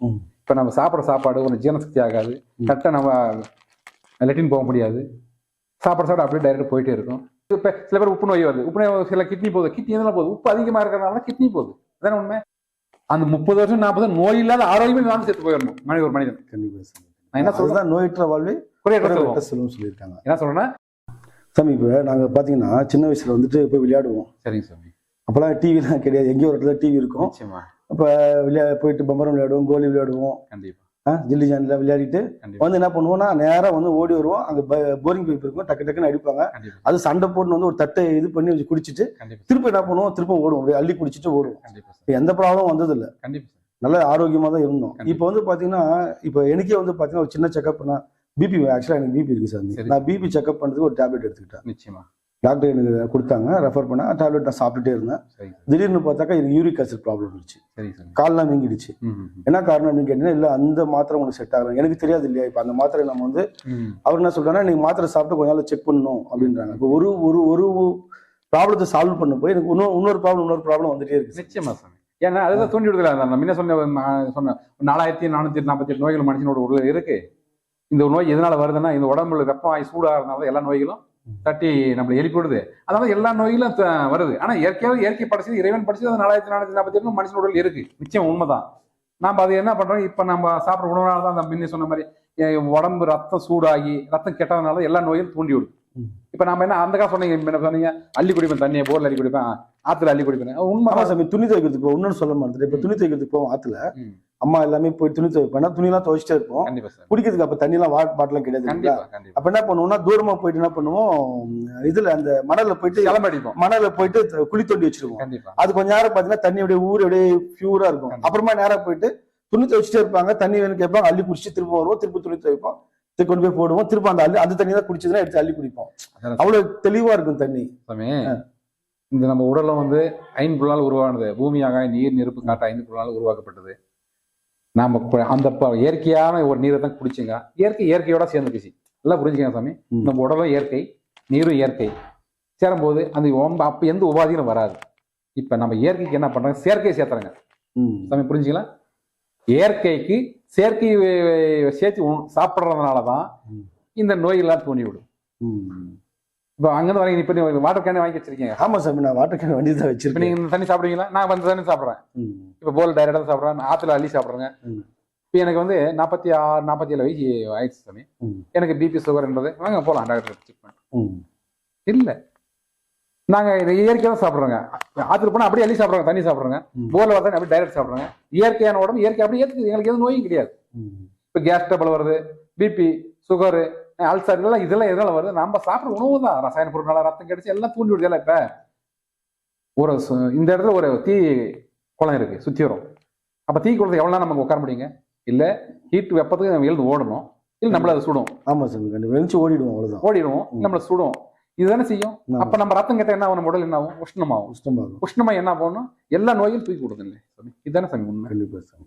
இப்போ நம்ம சாப்பிட்ற சாப்பாடு ஒரு ஜீரணசக்தி ஆகாது. கரெக்டாக நம்ம லெட்டின் போக முடியாது. சாப்பிட்ற சாப்பிட அப்படியே டைரெக்டாக போயிட்டே இருக்கும். இப்போ சில பேர் உப்பு நோய் வருது. உப்பு நோய் சில கிட்னி போகுது. கிட்னி எதனால போகுது? உப்பு அதிகமாக இருக்கிறதுனால தான் கிட்னி போகுது. அதானே உண்மை? அந்த முப்பது வருஷம் நாற்பது நோய் இல்லாத ஆரோக்கியமே வாழ்ந்து செத்து போயிடணும். மனித ஒரு மனிதன். கண்டிப்பா சாமி நான் என்ன சொல்றேன்? நோயற்ற வாழ்வே குறையற்ற செல்வம். சொல்லியிருக்காங்க. என்ன சொல்றேன்னா? சாமி இப்போ நாங்கள் பார்த்தீங்கன்னா சின்ன வயசுல வந்துட்டு போய் விளையாடுவோம். சரிங்க சாமி. அப்போலாம் டிவிலாம் கிடையாது. எங்கேயோ ஒரு இடத்துல டிவி இருக்கும். அப்போ விளையா போயிட்டு பம்பரம் விளையாடுவோம் கோலி விளையாடுவோம். ஜில்லி ஜானில் விளையாடிட்டு வந்து என்ன பண்ணுவோம்னா நேராக வந்து ஓடி வருவோம். அங்கே போரிங் பைப் இருக்கும். டக்கு டக்குன்னு அடிப்பாங்க. அது சண்டை போட்டு வந்து ஒரு தட்டை இது பண்ணி வச்சு குடிச்சிட்டு திருப்பி என்ன பண்ணுவோம்? திருப்பி ஓடுவோம். அப்படியே அள்ளி குடிச்சிட்டு ஓடுவோம். இப்ப எந்த ப்ராப்ளமும் வந்ததில்ல. நல்ல ஆரோக்கியமாக தான் இருந்தோம். இப்போ வந்து பார்த்தீங்கன்னா இப்போ எனக்கே வந்து பார்த்தீங்கன்னா ஒரு சின்ன செக்அப்னா பிபி ஆக்சுவலாக எனக்கு பிபி இருக்கு சார். சரி. நான் பிபி செக்அப் பண்ணுறதுக்கு ஒரு டேப்லெட் எடுத்துக்கிட்டேன். நிச்சயமா. டாக்டர் எனக்கு கொடுத்தாங்க ரெஃபர் பண்ண டேப்லெட் நான் சாப்பிட்டுட்டே இருந்தேன். திடீர்னு பார்த்தாக்கா எனக்கு யூரிக் ஆசிட் ப்ராப்ளம் இருந்துச்சு கால்லாம் வீங்கிடுச்சு. என்ன காரணம் அப்படின்னு கேட்டீங்கன்னா இல்லை அந்த மாத்திரை உங்களுக்கு செட் ஆகலாம் எனக்கு தெரியாது இல்லையா இப்போ அந்த மாத்திரை நம்ம வந்து அவர் என்ன சொல்றாங்கன்னா நீங்க மாத்திரை சாப்பிட்டு கொஞ்ச நாள் செக் பண்ணணும் அப்படின்றாங்க. இப்போ ஒரு ஒரு ஒரு ப்ராப்ளத்தை சால்வ் பண்ண போய் எனக்கு இன்னொரு இன்னொரு ப்ராப்ளம் இன்னொரு ப்ராப்ளம் வந்துட்டே இருக்கு. நிச்சயமா சாமி. ஏன்னா அதுதான் தூண்டி விடுதல நான் முன்ன சொன்ன சொன்ன நாலாயிரத்தி நானூத்தி நாற்பத்தி எட்டு நோய்கள் மனுஷனோட உடல் இருக்கு. இந்த நோய் எதனால வருதுன்னா இந்த உடம்புல வெப்பம் ஆகி சூடாகிறதுனால தான் எல்லா நோய்களும் தட்டி நம்மளை எழுப்பி விடுது அதனால எல்லா நோய்களும் த- வருது. ஆனா இயற்கையாக இயற்கை படைச்சது இறைவன் படைச்சது அது நாலாயிரத்தி நானூத்தி நாற்பத்தி எட்டு மனுஷன் உடல் இருக்கு. நிச்சயம் உண்மைதான். நாம அது என்ன பண்றோம்? இப்ப நம்ம சாப்பிட்ற உணவுனால தான் அந்த முன்ன சொன்ன மாதிரி உடம்பு ரத்தம் சூடாகி ரத்தம் கெட்டதுனால எல்லா நோயும் தூண்டி விடுது. ம். இப்ப நம்ம என்ன அந்த காலம் சொன்னீங்க என்ன சொன்னீங்க அள்ளி குடிப்பேன் தண்ணியை போர்ல அள்ளி குடிப்பேன் ஆத்துல அள்ளி குடிப்பேன். உண்மை சாமி துணி துவைக்கிறதுக்கு போவோம் இன்னொன்னு சொல்ல மாட்டேன் இப்போ துணி துவைக்கிறதுக்கு போவோம் ஆத்துல. அம்மா எல்லாமே போய் துணி துவைப்பேன் துணிலாம் துவைச்சிட்டே இருப்போம். குடிக்கிறதுக்கு அப்ப தண்ணிலாம் வாட் பாட்டிலாம் கிடையாது அப்ப என்ன பண்ணுவோம்னா தூரமா போயிட்டு என்ன பண்ணுவோம் இதுல அந்த மணல்ல போயிட்டு கிளம்ப அடிப்போம் மணல்ல போயிட்டு குழி தோண்டி வச்சிருவோம். அது கொஞ்ச நேரம் பாத்தீங்கன்னா தண்ணி அப்படியே ஊறி அப்படியே பியூரா இருக்கும். அப்புறமா நேரா போயிட்டு துணி துவைச்சிட்டே இருப்பாங்க. தண்ணி வேணும் கேட்பாங்க அள்ளி குடிச்சு திரும்ப வருவோம். திருப்பி துணி துவைப்போம். கொண்டு போய் போடுவோம். திருப்பி அந்த அள்ளி அந்த தண்ணி தான் குடிச்சதுன்னா எடுத்து அள்ளி குடிப்போம். அவ்வளவு தெளிவா இருக்கும் தண்ணி. இந்த நம்ம உடலும் வந்து ஐம்பொருளால் உருவானது. பூமி ஆகாய நீர் நெருப்பு காட்டு ஐந்து பொருளால் உருவாக்கப்பட்டது. நாம அந்த இயற்கையான ஒரு நீரை தான் குடிச்சுங்க. இயற்கை இயற்கையோட சேர்ந்துக்குச்சு நல்லா புரிஞ்சுக்கங்க சாமி. நம்ம உடலும் இயற்கை நீரும் இயற்கை. சேரும்போது அந்த அப்ப எந்த உபாதியும் வராது. இப்ப நம்ம இயற்கைக்கு என்ன பண்றாங்க செயற்கை சேர்த்துறாங்க. சாமி புரிஞ்சுங்களா இயற்கைக்கு செயற்கை சேர்த்து சாப்பிடுறதுனால தான். இந்த நோயெல்லாம் தூண்டி விடும் ம். இப்போ அங்கிருந்து வரீங்க இப்போ நீங்க வாட்டர் கேனே வாங்கி வச்சிருக்கீங்க. ஆமா சாமி நான் வாட்டர் கேன் வண்டி தான் வச்சிருக்கேன் நீங்க இந்த தண்ணி சாப்பிடுவீங்களா? நான் வந்து தண்ணி சாப்பிட்றேன். இப்போ போல் டைரக்டாக சாப்பிட்றேன் ஆற்றுல அள்ளி சாப்பிட்றேங்க. இப்போ எனக்கு வந்து நாற்பத்தி ஆறு நாற்பத்தி ஏழு வயசு ஆயிடுச்சு சாமி. எனக்கு பிபி சுகர் என்பது வாங்க போகலாம் டாக்டர் ம். இல்லை. நாங்கள் இதை இயற்கையாக தான் சாப்பிட்றோங்க. ஆற்றுல போனால் அப்படியே அள்ளி சாப்பிட்றோங்க தண்ணி சாப்பிட்றோங்க. போரில் பார்த்தா அப்படியே டைரக்ட் சாப்பிட்றோங்க. இயற்கையான உடம்பு இயற்கை அப்படியே ஏற்றுக்குது எங்களுக்கு எதுவும் நோயும் கிடையாது. இப்போ கேஸ் டபுள் வருது பிபி சுகரு அல்சர் இதெல்லாம் இதெல்லாம் எதனால வருது? நம்ம சாப்பிட்ற உணவு தான் ரசாயன பொருட்களால் ரத்தம் கிடைச்சி எல்லாம் தூண்டி விடுதல இப்போ ஒரு இந்த இடத்துல ஒரு தீ குளம் இருக்கு சுற்றி வரும் அப்போ தீ குளத்தை எவ்வளோ நமக்கு உட்கார முடியுங்க? இல்லை ஹீட் வெப்பத்துக்கு நம்ம எழுந்து ஓடணும். இல்லை நம்மள அது சுடும். ஆமா கண்டிப்பா வெளிச்சு ஓடிடுவோம் அவ்வளவுதான். ஓடிடுவோம். நம்மள சுடும். இதுதானே செய்யும். அப்போ நம்ம ரத்தம் கெட்ட என்ன ஆகும்? உடல் என்ன ஆகும்? உஷ்ணமாகும். கஷ்டமாகும் உஷ்ணமா என்ன போகணும் எல்லா நோயும் தூக்கி இல்லை சாமி இதுதானே சாமி உண்மை. கண்டிப்பா சாமி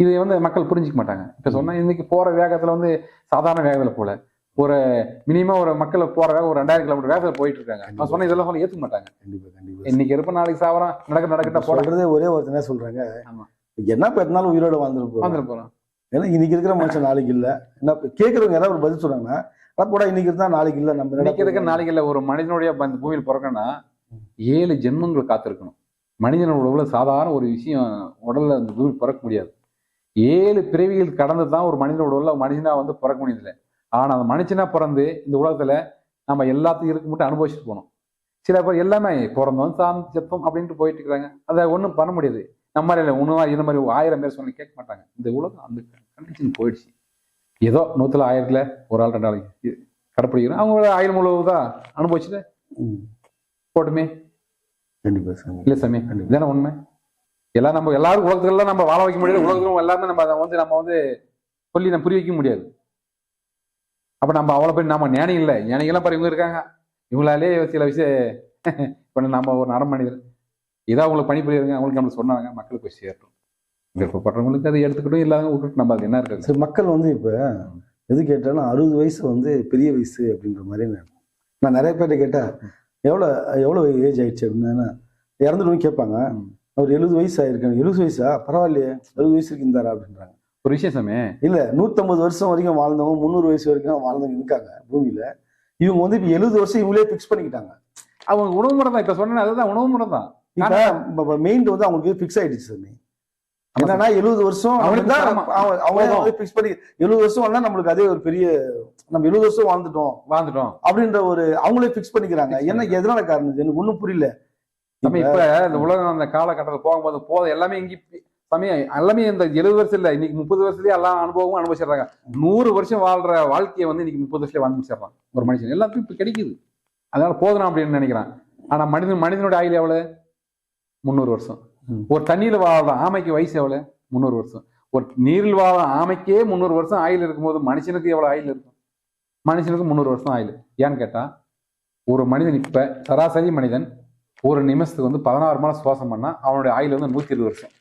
இது வந்து மக்கள் புரிஞ்சுக்க மாட்டாங்க. இப்ப சொன்னா இன்னைக்கு போற வேகத்துல வந்து சாதாரண வேகத்துல போல. ஒரு மினிமம் ஒரு மக்கள் போற வேகம் ஒரு ரெண்டாயிரம் கிலோமீட்டர் வேகத்துல போயிட்டு இருக்காங்க நான் சொன்ன இதெல்லாம் சொல்ல ஏத்துக்க மாட்டாங்க. கண்டிப்பா கண்டிப்பா. இன்னைக்கு இருப்ப நாளைக்கு சாவரம் நடக்க நடக்கட்ட போட சொல்றதே ஒரே ஒருத்தர் என்ன சொல்றாங்க. ஆமா. என்ன பெருநாள் உயிரோட வாழ்ந்துட்டு போறோம். வந்துட்டு போறோம். ஏன்னா இன்னைக்கு இருக்கிற மனுஷன் நாளைக்கு இல்ல. என்ன கேக்குறவங்க யாராவது ஒரு பதில் சொல்றாங்கன்னா அட போடா இன்னைக்கு இருந்தா நாளைக்கு இல்ல நம்ம என்னடா இன்னைக்கு இருக்க பண்ணுவோம்? நாளைக்கு இல்ல ஒரு மனிதனுடைய அந்த பூமியில் பிறக்கணும்னா ஏழு ஜென்மங்கள் காத்திருக்கணும். மனிதனோட உடல சாதாரண ஒரு விஷயம் உடல்ல அந்த பூமியில் பிறக்க முடியாது. ஏழு பிறவிகள் கடந்து தான் ஒரு மனிதனோட உடல்ல மனுஷனா வந்து பிறக்க முடியல ஆனா அந்த மனுஷனா பிறந்து இந்த உலகத்துல நம்ம எல்லாத்தையும் இருக்கு மட்டும் அனுபவிச்சுட்டு போனோம். சில பேர் எல்லாமே பிறந்தோம் சாம் செத்தோம் அப்படின்ட்டு போயிட்டு இருக்காங்க அதை ஒன்றும் பண்ண முடியாது. நம்ம மாதிரி இல்லை உணவா இந்த மாதிரி ஆயிரம் பேர் சொல்லி கேட்க மாட்டாங்க. இந்த உலகம் அந்த கண்டிஷன் போயிடுச்சு. ஏதோ நூத்துல ஆயிரத்துல ஒரு ஆள் ரெண்டு ஆள் கடைப்பிடிக்கிறோம். அவங்க ஆயிரம் முழுவதுதான் அனுபவிச்சுட்டு ம். போட்டுமே. கண்டிப்பா சாமி. இல்ல சாமி இதுதானே உண்மை? எல்லாம் நம்ம எல்லாரும் உலகத்துக்கெல்லாம் நம்ம வாழ வைக்க முடியாது. உலகத்துக்கும் எல்லாமே நம்ம அதை வந்து நம்ம வந்து சொல்லி நம்ம புரிய வைக்க முடியாது. அப்ப நம்ம அவ்வளவு பேர் நம்ம ஞானி இல்லை. ஞானிகள்லாம் பாரு இவங்க இருக்காங்க. இவங்களாலே சில விஷயம் இப்ப நம்ம ஒரு நரம் மனிதர். ஏதோ அவங்களுக்கு பணி புரியுதுங்க அவங்களுக்கு நம்ம சொன்னாங்க. மக்களுக்கு போய் சேரட்டும். விருப்பப்படுறவங்களுக்கு அதை எடுத்துக்கிட்டும் இல்லாத விட்டுட்டு நம்ம அது என்ன இருக்குது? சரி மக்கள் வந்து இப்ப எது கேட்டாலும் அறுபது வயசு வந்து பெரிய வயசு அப்படின்ற மாதிரி நான் நான் நிறைய பேர்ட்ட கேட்டேன் எவ்வளோ எவ்வளோ ஏஜ் ஆயிடுச்சு அப்படின்னா இறந்துடுவோம் கேட்பாங்க. அவர் எழுபது வயசு ஆயிருக்காங்க எழுபது வயசா? பரவாயில்லையே. எழுபது வயசுக்கு இருந்தாரா அப்படின்றாங்க. ஒரு விஷயம் சாமி. இல்ல நூத்தம்பது வருஷம் வரைக்கும் வாழ்ந்தவங்க முந்நூறு வயசு வரைக்கும் வாழ்ந்தவங்க இருக்காங்க பூமியில. இவங்க வந்து இப்ப எழுபது வருஷம் இவங்களே பிக்ஸ் பண்ணிக்கிட்டாங்க. அவங்க உணவு முறை தான். இப்ப சொன்னேன் அதுதான் உணவு முறை தான். இப்ப மெயின் வந்து அவங்களுக்கு பிக்ஸ் ஆயிடுச்சு சாமி. என்னன்னா எழுபது வருஷம் அவனுக்கு தான் ஆமா. அவங்க- அவங்க போதும். வந்து பிக்ஸ் பண்ணி எழுபது வருஷம் வந்தா நம்மளுக்கு அதே ஒரு பெரிய நம்ம எழுபது வருஷம் வாழ்ந்துட்டோம். வாழ்ந்துட்டோம். அப்படின்ற ஒரு அவங்களே பிக்ஸ் பண்ணிக்கிறாங்க. என்ன எதனால காரணம்? எனக்கு ஒண்ணும் புரியல. நம்ம இப்ப இந்த உலகம் அந்த காலகட்டத்தில் போகும்போது போதும் எல்லாமே இங்க சமயம் எல்லாமே இந்த எழுபது வருஷம் இல்ல இன்னைக்கு முப்பது வருஷத்துலயே எல்லாம் அனுபவமும் அனுபவிச்சிடுறாங்க. நூறு வருஷம் வாழ்ற வாழ்க்கையை வந்து இன்னைக்கு முப்பது வருஷத்துல வாழ்ந்து முடிச்சிடறான் ஒரு மனுஷன். எல்லாத்துக்கும் இப்ப கிடைக்குது. அதனால போதும் அப்படின்னு நினைக்கிறான். ஆனா மனிதன் மனிதனோட ஆயுள் எவ்வளவு? முந்நூறு வருஷம். ஒரு தண்ணியில வாழ்ற ஆமைக்கு வயசு எவ்வளவு? முந்நூறு வருஷம். ஒரு நீரில் வாழ ஆமைக்கே முந்நூறு வருஷம் ஆயுள் இருக்கும்போது மனுஷனுக்கு எவ்வளவு ஆயுள் இருக்கும்? மனுஷனுக்கு முந்நூறு வருஷம் ஆயுள். ஏன்னு கேட்டா ஒரு மனிதன் இப்ப சராசரி மனிதன் ஒரு நிமிஷத்துக்கு வந்து பதினாறு முறை சுவாசம் பண்ணால் அவனுடைய ஆயுள் வந்து நூற்றி இருபது வருஷம்.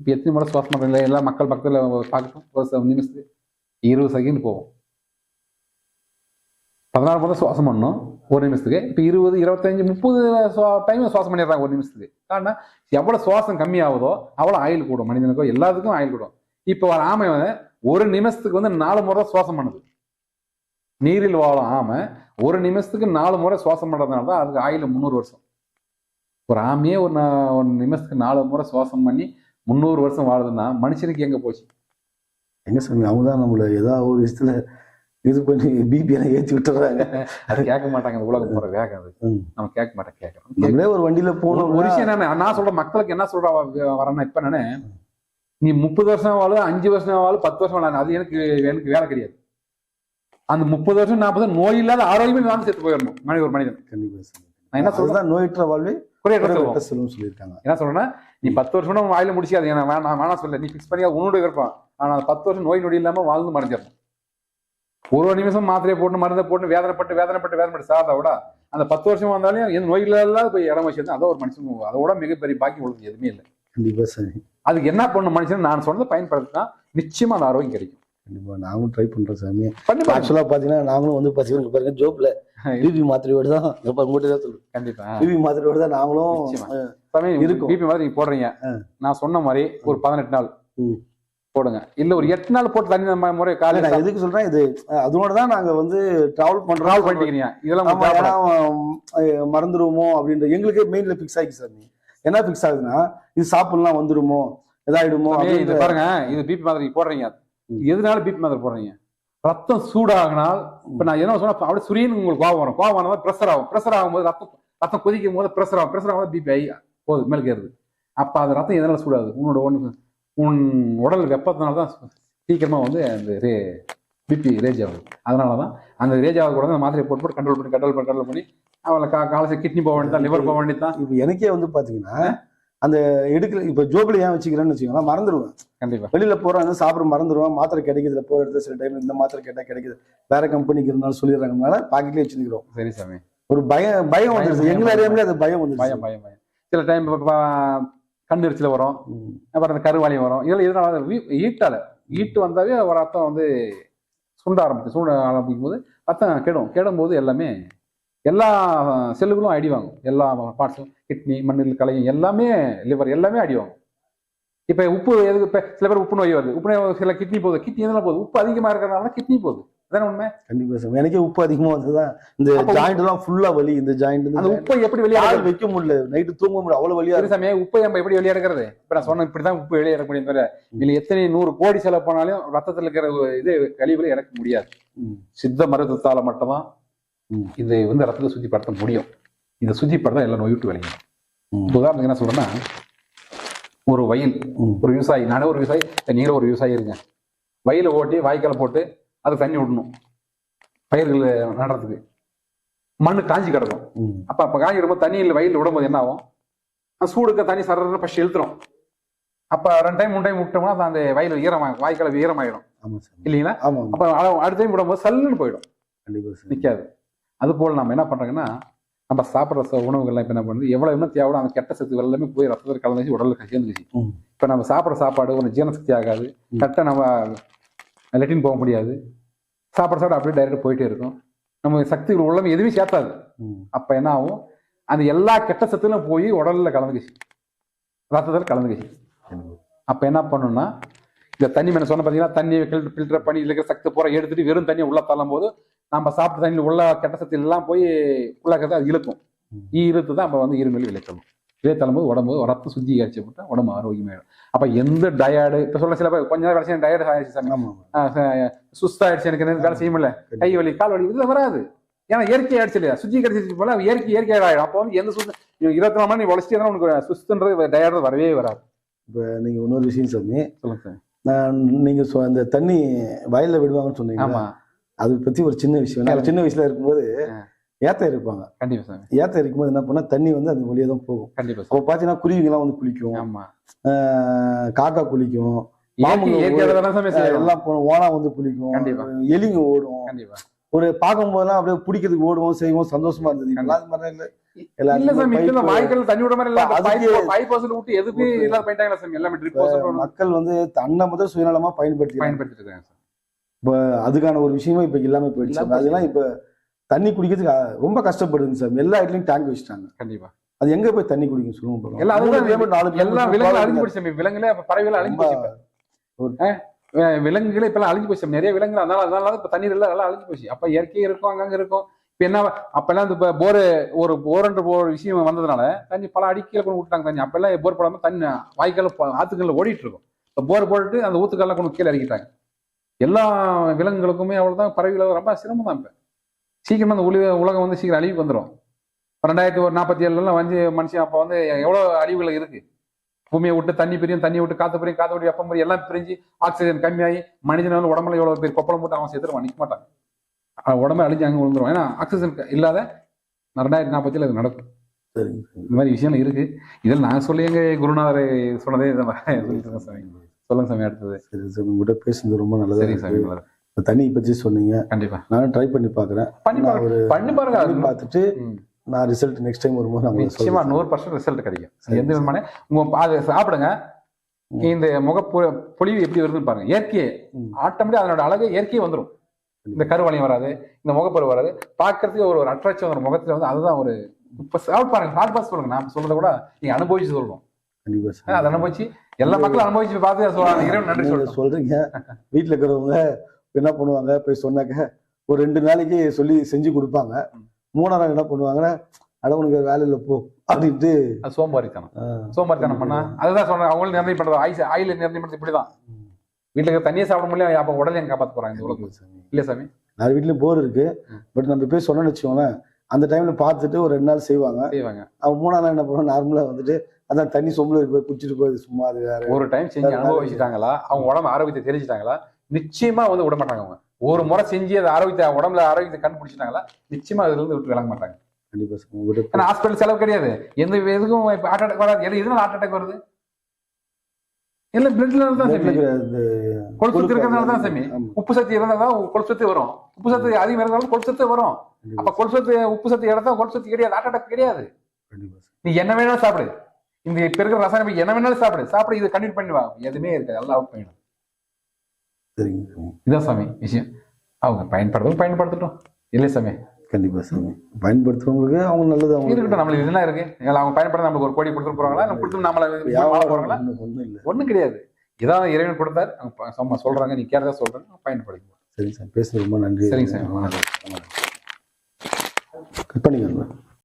இப்போ எத்தனை முறை சுவாசம் பண்ணல எல்லா மக்கள் பக்கத்தில் பார்க்கட்டும். ஒரு நிமிஷத்துக்கு இருபது செகண்ட் போகும். பதினாறு முறை சுவாசம் பண்ணணும் ஒரு நிமிஷத்துக்கு. இப்போ இருபது இருபத்தஞ்சு முப்பது டைம் சுவாசம் பண்ணிடுறாங்க ஒரு நிமிஷத்துக்கு. காரணம் எவ்வளோ சுவாசம் கம்மியாகுதோ அவ்வளோ ஆயில் கூடும். மனிதனுக்கோ எல்லாத்துக்கும் ஆயில் கூடும். இப்போ ஒரு ஆமை ஒரு நிமிஷத்துக்கு வந்து நாலு முறை சுவாசம் பண்ணுது. நீரில் வாழும் ஆமை ஒரு நிமிஷத்துக்கு நாலு முறை சுவாசம் பண்ணுறதுனால தான் அதுக்கு ஆயில் முந்நூறு வருஷம். ஒரு ஆமையே ஒரு ஒரு நிமிஷத்துக்கு நாலு முறை சுவாசம் பண்ணி முந்நூறு வருஷம் வாழுதுன்னா மனுஷனுக்கு எங்க போச்சு? எங்க சாமி? அவங்க தான் நம்மள ஏதாவது ஒரு விஷயத்துல இது பண்ணி பிபி எல்லாம் ஏத்தி விட்டுறாங்க. அது கேட்க மாட்டாங்க இந்த உலகம் போற வேகம் அது. நம்ம கேட்க மாட்டோம் கேட்கறோம். நம்மளே ஒரு வண்டியில போனோம் ஒரு விஷயம் என்ன நான் சொல்ற மக்களுக்கு என்ன சொல்ற வரேன்னா இப்ப நானு நீ முப்பது வருஷம் வாழு அஞ்சு வருஷம் வாழு பத்து வருஷம் வாழு அது எனக்கு எனக்கு வேலை கிடையாது. அந்த முப்பது வருஷம் நாற்பது நோய் இல்லாத ஆரோக்கியமே வாழ்ந்து செத்து போயிடணும் மனித ஒரு மனிதன். கண்டிப்பா சாமி. நான் என்ன சொல்றேன்? நோயற்ற வாழ்வே. குறைய செல்வம் சொல்லியிருக்காங்க. என்ன சொல்றேன்னா நீ பத்து வருஷம் கூட வாயில முடிச்சாது ஏன்னா வேணாம் வேணாம் சொல்ல நீ ஃபிக்ஸ் பண்ணி அது உன்னோட இருப்பான் ஆனா பத்து வருஷம் நோய் நொடி இல்லாம வாழ்ந்து மறைஞ்சிடணும். ஒரு ஒரு நிமிஷம் மாத்திரையை போட்டு மருந்தை போட்டு வேதனைப்பட்டு வேதனைப்பட்டு வேதனைப்பட்டு சாதா விட அந்த பத்து வருஷம் வந்தாலும் எந்த நோய் இல்லாத போய் இடம் வச்சிருந்தா அதான் ஒரு மனுஷன் அதோட மிகப்பெரிய பாக்கி உலகத்துக்கு எதுவுமே இல்லை. கண்டிப்பா அதுக்கு என்ன பண்ணும் மனுஷன் நான் சொன்னதை பயன்படுத்தினா நிச்சயமா அந்த ஆரோக்கியம் கிடைக்கும். கண்டிப்பா. நாங்களும் ட்ரை பண்றோம் சாமி. பண்ணி பாருங்க. ஆக்சுவலா பாத்தீங்கன்னா நாங்களும் வந்து இங்க பாருங்க ஜோப்ல பிபி மாத்திரையோட தான் இப்ப உங்ககிட்ட தான் சொல்றேன். கண்டிப்பா. பிபி மாத்திரையோட தான் நாங்களும் சாமி இருக்கும். பிபி மாதிரி நீங்க போடுறீங்க. நான் சொன்ன மாதிரி ஒரு பதினெட்டு நாள். போடுங்க. இல்ல ஒரு எட்டு நாள் போட்டு தண்ணி நம்ம முறை காலையில நான் எதுக்கு சொல்றேன் இது அஹ், அதனோட தான் நாங்க வந்து டிராவல் பண்றோம். நாள் பண்ணிக்கிறீங்க. இதெல்லாம் மறந்துருவோமோ அப்படின்ற எங்களுக்கே மெயின்ல பிக்ஸ் ஆகி சார் என்ன பிக்ஸ் ஆகுதுன்னா இது சாப்பிடலாம் வந்துருமோ இதாயிடுமோ சாமி, இது பாருங்க இது பிபி மாதிரி போடுறீங்க. எதனால பிபி மாதிரி போடுறீங்க? ரத்தம் சூடாகினால் இப்ப நான் என்ன சொன்னா அப்படியே சுரியன் உங்களுக்கு கோவம் வரும். கோவம் வந்தா ப்ரெஷர் ஆகும். ப்ரெஷர் ஆகும்போது ரத்தம் ரத்தம் கொதிக்கும் போது ப்ரெஷர் ஆகும். ப்ரெஷர் ஆகும்போது பிபி போகுது மேலுக்கு ஏறுது அப்ப அது ரத்தம் எதனால சூடாகுது? உன்னோட ஒன்று உன் உடல் வெப்பத்தினால தான் சீக்கிரமா வந்து அந்த ரே பிபி ரேஜ் ஆகுது. அதனால தான் அந்த ரேஜ் ஆக கூட அந்த மாத்திரையை போட்டு போட்டு கண்ட்ரோல் பண்ணி கண்ட்ரோல் பண்ணி கண்ட்ரோல் பண்ணி அவளை கா காலசி கிட்னி போக வேண்டியதான் லிவர் போக வேண்டியதான் இப்ப எனக்கே வந்து பாத்தீங்கன்னா அந்த எடுக்கல இப்ப ஜோப்ல ஏன் வச்சுக்கிறேன்னு வச்சுக்கோங்களேன் மறந்துடுவேன் கண்டிப்பா. வெளியில போறோம் சாப்பிட மறந்துடுவேன் மாத்திரை கிடைக்குதுல போற இடத்துல சில டைம் இந்த மாத்திரை கேட்டா கிடைக்குது. வேற கம்பெனிக்கு இருந்தாலும் சொல்லிடுறாங்கனால பாக்கெட்லயே வச்சுக்கிறோம். சரி சாமி. ஒரு பயம் பயம் வந்துருச்சு. எங்களை அறியாமலே அது பயம். வந்துருச்சு. பயம் பயம் பயம். சில டைம் கண் எரிச்சல் வரும். அப்புறம் அந்த கருவாலியம் வரும். இதெல்லாம் எதனால ஈட்டால ஈட்டு வந்தாவே ஒரு ரத்தம் வந்து சுண்ட ஆரம்பிக்கும். சுண்ட ஆரம்பிக்கும் போது ரத்தம் கெடும். கெடும் போது எல்லாமே எல்லா செல்லுகளும் அடி வாங்கும். எல்லா பார்ட்ஸும் கிட்னி மண்ணில் கலையும் எல்லாமே லிவர் எல்லாமே அடி வாங்கும். இப்போ உப்பு எதுக்கு இப்போ சில பேர் உப்பு நோய் வருது. உப்பு நோய் சில கிட்னி போகுது. கிட்னி எதனால போகுது? உப்பு அதிகமாக இருக்கிறனால கிட்னி போகுது. அதானே உண்மை? கண்டிப்பா சார். எனக்கே உப்பு அதிகமா வந்ததுதான். இந்த ஜாயிண்ட் எல்லாம் ஃபுல்லா வலி. இந்த ஜாயிண்ட் அந்த உப்பை எப்படி வெளியே கால் வைக்க முடியல. நைட்டு தூங்க முடியல. அவ்வளவு வலியா இருக்கு சமயம் உப்பை நம்ம எப்படி வெளியே எடுக்கிறது? இப்ப நான் சொன்ன இப்படிதான் உப்பு வெளியே எடுக்க முடியும் தவிர இதுல எத்தனை நூறு கோடி செலவு பண்ணாலும் ரத்தத்துல இருக்கிற இது கழிவுகளை இறக்க முடியாது. சித்த மருத்துவத்தால மட்டும்தான். இதை வந்து ரத்தத்தை சுத்திப்படுத்த முடியும். இதை சுத்திப்படுத்த எல்லாம் நோய் விட்டு விளையும் உதாரணத்துக்கு என்ன சொல்றேன்னா ஒரு வயல். ஒரு விவசாயி நானே ஒரு விவசாயி நீங்களும் ஒரு விவசாயி இருங்க. வயலை ஓட்டி வாய்க்கால போட்டு அது தண்ணி விடணும். பயிர்கள் நடுறதுக்கு. மண்ணு காஞ்சி கிடக்கும். அப்ப அப்ப காஞ்சி வரும்போது தண்ணியில் வயலில் விடும்போது என்ன ஆகும்? சூடுக்க தண்ணி சரன்னு ஃபர்ஸ்ட் இழுத்துரும். அப்ப ரெண்டு டைம் மூணு டைம் விட்டோம்னா அந்த வயல் ஈரமாக வாய்க்கால ஈரமாயிடும் இல்லைங்களா. அப்ப அடுத்த டைம் விடும்போது சல்லுன்னு போயிடும். நிக்காது. அது போல நம்ம என்ன பண்றோங்கன்னா நம்ம சாப்பிட்ற ச- உணவுகள்லாம் இப்ப என்ன பண்ணுது? எவ்வளவு என்ன தேவையோ அந்த கெட்ட சத்து எல்லாமே போய் ரத்தத்தில் கலந்துச்சு உடல்ல சேர்ந்துச்சு ம். இப்ப நம்ம சாப்பிட்ற சாப்பாடு ஒரு ஜீரணசக்தி ஆகாது. கரெக்டாக நம்ம லெட்டின் போக முடியாது. சாப்பிட சாப்பிட அப்படியே டைரக்ட் போயிட்டே இருக்கும். நம்ம சக்திகள் உள்ளமே எதுவுமே சேர்த்தாது. அப்ப என்ன ஆகும்? அந்த எல்லா கெட்ட சத்துலாம் போய் உடல்ல கலந்துக்குச்சு. ரத்தத்தில் கலந்துக்கிச்சு. அப்ப என்ன பண்ணணும்னா இந்த தண்ணி மேல சொன்ன பாத்தீங்கன்னா தண்ணி ஃபில்டர் பண்ணி இருக்கிற சக்தி பூரா எடுத்துட்டு வெறும் தண்ணியை உள்ள தள்ளும் போது நம்ம சாப்பிட்ட தண்ணியில் உள்ள கெட்ட சக்தி எல்லாம் போய் உள்ள இருக்கிறத அது இழுக்கும். ஈ இழுத்து தான் நம்ம வந்து இருமல் விளைச்சணும் இதே தள்ளும்போது உடம்பு ரத்தம் சுத்திகரிச்சு போட்டா உடம்பு ஆரோக்கியமாயிடும் அப்ப எந்த டயர்டு இப்ப சொல்ல சில பேர் கொஞ்ச நேரம் கடைசி டயர்டு ஆயிடுச்சு சுஸ்தாயிடுச்சு எனக்கு என்ன வேலை செய்ய முடியல கை வலி கால் வலி இதுல வராது. ஏன்னா இயற்கை ஆயிடுச்சு இல்லையா? சுத்திகரிச்சு போல இயற்கை இயற்கை ஆயிடும். அப்போ வந்து எந்த சுத்த இருபத்தி நாலு மணி உழைச்சிட்டே தான் உனக்கு சுஸ்துன்றது டயர்டு வரவே வராது. இப்ப நீங்க இன்னொரு விஷயம் சாமி சொல்லுங்க சார் நான் நீங்க சொ- அந்த தண்ணி வயல்ல விடுவாங்கன்னு சொன்னீங்க ஆமா. அது பத்தி ஒரு சின்ன விஷயம். நான் சின்ன வயசுல இருக்கும்போது. ஏத்த இருப்பாங்க. கண்டிப்பா ஏத்த இருக்கும்போது என்ன பண்ணா தண்ணி வந்து அந்த வழியா தான் போகும். கண்டிப்பா அப்போ பாத்தீங்கன்னா குருவிங்க எல்லாம் வந்து குளிக்கும். ஆமா. காக்கா குளிக்கும். எல்லாம் ஓனா வந்து குளிக்கும். எலிங்க ஓடும். ஒரு பார்க்கும் போதெல்லாம் அப்படியே பிடிக்கிறதுக்கு ஓடுவோம் செய்வோம் சந்தோஷமா இருந்தது. அது இப்ப விட மாதிரி இல்ல. மக்கள் வந்து தன்னை முதல் சுயநலமா பயன்படுத்தி பயன்படுத்திட்டு இருக்காங்க இப்ப அதுக்கான ஒரு விஷயமே இப்ப இல்லாம போயிடுச்சு. அதெல்லாம் இப்ப தண்ணி குடிக்கிறதுக்கு ரொம்ப கஷ்டப்படுதுங்க சார். எல்லா இடத்துலயும் டேங்க் வச்சுட்டாங்க. கண்டிப்பா. அது எங்க போய் தண்ணி குடிக்கும் சொல்லுங்க நாலு எல்லா விலங்குகளும் போகாதீங்க. அழிஞ்சு போச்சு விலங்குகளே அப்ப பறவைகள் அழிஞ்சு போச்சு விலங்குகளே இப்ப அழிஞ்சு போச்சு. நிறைய விலங்குகள் அதனால அதனால இப்ப தண்ணீர் எல்லாம் நல்லா அழிஞ்சு போச்சு. அப்ப இயற்கை இருக்கும் அங்கங்க இருக்கும். இப்ப என்ன அப்பெல்லாம் இந்த போர் ஒரு போர்ன்ற ஒரு விஷயம் வந்ததுனால தண்ணி பல அடிக்கீழ கொண்டு விட்டாங்க தண்ணி. அப்பெல்லாம் போர் போடாம தண்ணி வாய்க்கால ஆத்துக்கள்ல ஓடிட்டு இருக்கும். இப்ப போர் போட்டுட்டு அந்த ஊத்துக்கள்லாம் கொண்டு கீழே இறக்கிட்டாங்க. எல்லா விலங்குகளுக்குமே அவ்வளவுதான் பறவைகள் ரொம்ப சிரமம் தான் இப்ப. சீக்கிரமா அந்த உலக உலகம் வந்து சீக்கிரம் அழிவுக்கு வந்துடும் ரெண்டாயிரத்தி ஒரு நாற்பத்தி ஏழுலாம் வந்து மனுஷன் அப்போ வந்து எவ்வளவு அழிவுகள் இருக்கு. பூமியை விட்டு தண்ணி பிரியும் தண்ணி விட்டு காத்து பிரியும் காத்து விட்டு வெப்பம் பிரியும் எல்லாம் பிரிஞ்சு ஆக்சிஜன் கம்மியாகி மனிதன் வந்து உடம்புல எவ்வளவு பேர் கொப்பளம் போட்டு அவன் செத்துருவான் நிற்க மாட்டான். உடம்பு அழிஞ்சு அங்கே விழுந்துருவான் ஏன்னா ஆக்சிஜன் இல்லாத ரெண்டாயிரத்தி நாற்பத்தில அது நடக்கும். சார். இந்த மாதிரி விஷயம்லாம் இருக்கு. இதில் நான் சொல்லி எங்க குருநாதர் சொன்னதே இதை சொல்லிட்டு இருக்கேன் சாமி சொல்லுங்க சாமி அடுத்தது. சரி சார் உங்ககிட்ட பேசுனது ரொம்ப நல்லதா சாமி தண்ணி பத்தி சொன்னீங்க. கண்டிப்பா. நானும் ட்ரை பண்ணி பாக்குறேன். பண்ணி ஒரு பண்ணி பாருங்க. அது பார்த்துட்டு. நான் ரிசல்ட் நெக்ஸ்ட் டைம் வரும்போது நான் நிச்சயமா. நூறு பர்சன்ட் ரிசல்ட் கிடைக்கும். எந்த விதமான உங்க அதை சாப்பிடுங்க. இந்த முக பொ- பொலிவு எப்படி வருதுன்னு பாருங்க. இயற்கையே. ஆட்டோமேட்டிக் அதனோட அழகு இயற்கையே வந்துடும் இந்த கருவளையம் வராது இந்த முகப்பொரு வராது. பார்க்கறதுக்கு ஒரு ஒரு அட்ராக்ஷன் வரும் முகத்துல வந்து அதுதான் ஒரு இப்ப சாப்பிட்டு பாருங்க சாப்பிட்டு பார்த்து சொல்லுங்க. நான் சொல்றதை கூட நீங்க அனுபவிச்சு சொல்லணும் கண்டிப்பா அதை அனுபவிச்சு எல்லா மக்களும் அனுபவிச்சு பார்த்து நன்றி சொல்லணும் சொல்றீங்க. வீட்டுல இருக்கிறவங்க என்ன பண்ணுவாங்க? போய் சொன்னாக்க ஒரு ரெண்டு நாளைக்கு சொல்லி செஞ்சு கொடுப்பாங்க. ம். மூணாம் நாள் என்ன பண்ணுவாங்கன்னா அட உனக்கு வேற வேலை இல்லை போ அப்படின்ட்டு ஆஹ், சோம்பேறித்தனம். பண்ணா அதுதான் சொன்னேன். அவங்களும் நிர்ணயம் பண்றது. ஆயுசு ஆயில் நிர்ணயம் பண்றது இப்படிதான். வீட்டுல இருக்க தண்ணியை சாப்பிட முடியல அப்ப உடனே எங்க காப்பாத்து போறாங்க இந்த உலகம். இல்ல சாமி. எல்லார் வீட்லயும் போர் இருக்கு. பட் நம்ம போய் சொன்னோம்னு வச்சுக்கோங்களேன் அந்த டைம்ல பார்த்துட்டு ஒரு ரெண்டு நாள் செய்வாங்க. செய்வாங்க. மூணாம் நாள் என்ன பண்ணுவாங்க நார்மலா வந்துட்டு அதான் தண்ணி சொம்புல இருக்கு போய் குடிச்சிட்டு போகுது சும்மா அது வேற. ஒரு டைம் செஞ்சு அனுபவிச்சுட்டாங்களா? அவங்க உடம்பு ஆரோக்கியத்தை தெரிஞ்சுட்டாங்களா நிச்சயமா வந்து விட மாட்டாங்க அவங்க. ஒரு முறை செஞ்சு அது ஆரோக்கியத்தை உடம்புல ஆரோக்கியத்தை கண்டுபிடிச்சிட்டாங்களா நிச்சயமா அதுல இருந்து விட்டு விளங்க மாட்டாங்க. கண்டிப்பா ஹாஸ்பிட்டல் செலவு கிடையாது. எந்த இதுக்கும் இப்போ ஹார்ட் அட்டாக் வராது. எது எதனால ஹார்ட் அட்டாக் வருது? எல்லாம் பிளட்ல தான் சாமி. கொழுப்பு சத்து இருக்கிறதுனால தான் சாமி. உப்பு சத்து இருந்தால் தான் கொழுப்பு வரும். உப்பு சத்து அதிகம் இருந்தாலும் கொழுப்பு சத்து வரும். அப்ப கொழுப்பு சத்து உப்பு சத்து இடத்தா கொழுப்பு சத்து கிடையாது. ஹார்ட் அட்டாக் கிடையாது. நீ என்ன வேணாலும் சாப்பிடு. இந்த இப்ப இருக்கிற ரசாயனம் என்ன வேணாலும் சாப்பிடு. சாப்பிடு இது கண்டினியூ பண்ணி வா. எதுவுமே இருக்காது. எல்லாம் அவுட் பண்ணிடும் சரிங்க. இதான் சாமி விஷயம். அவங்க பயன்படுத்தவும் பயன்படுத்தட்டும். இல்லை சாமி? கண்டிப்பா சாமி. பயன்படுத்துறவங்களுக்கு அவங்க நல்லது அவங்க இருக்கட்டும். நம்மளுக்கு இதெல்லாம் இருக்கு. அவங்க பயன்படுத்த நம்மளுக்கு ஒரு கோடி கொடுத்துட்டு போறாங்களா? நம்ம கொடுத்து நம்மள போறாங்களா ஒன்றும் இல்லை. ஒண்ணும் கிடையாது. இதான் இறைவன் கொடுத்தாரு. அவங்க சொல்றாங்க. நீ கேட்டதா சொல்றாங்க பயன்படுத்தி சரிங்க சார் பேசுறது ரொம்ப நன்றி. சரிங்க சார் கட் பண்ணிக்கோங்க.